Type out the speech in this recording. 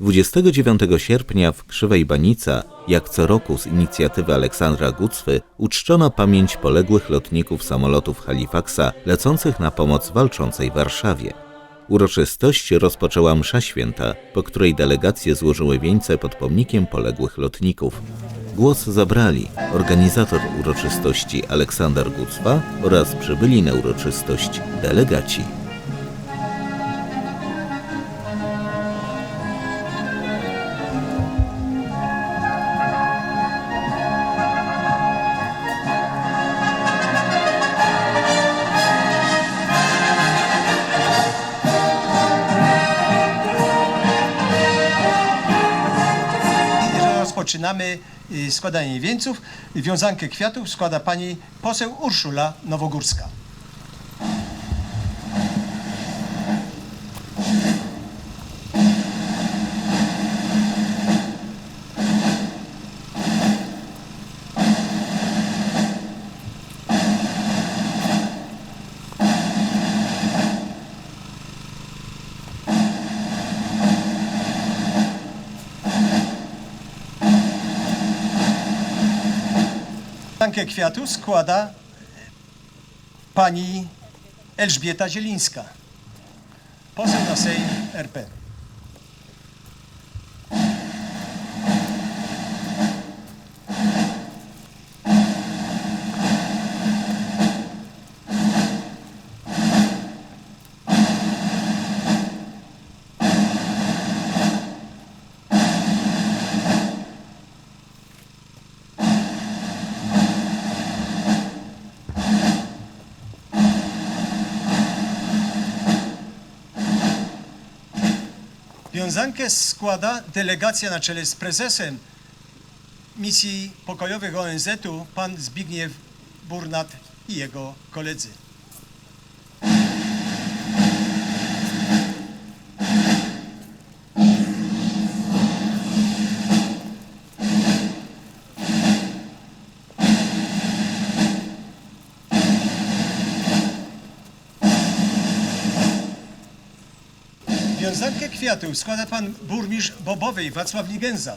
29 sierpnia w Krzywej Banica, jak co roku z inicjatywy Aleksandra Gucwy, uczczono pamięć poległych lotników samolotów Halifaxa lecących na pomoc walczącej Warszawie. Uroczystość rozpoczęła msza święta, po której delegacje złożyły wieńce pod pomnikiem poległych lotników. Głos zabrali organizator uroczystości Aleksander Gucwa oraz przybyli na uroczystość delegaci. Rozpoczynamy y, składanie wieńców. Wiązankę kwiatów składa pani poseł Urszula Nowogórska. Wiązankę kwiatów składa pani Elżbieta Zielińska, poseł na Sejm RP. Wiązankę składa delegacja na czele z prezesem misji pokojowych ONZ-u, pan Zbigniew Burnat i jego koledzy. Wiązankę kwiatów składa pan burmistrz Bobowej Wacław Ligenza.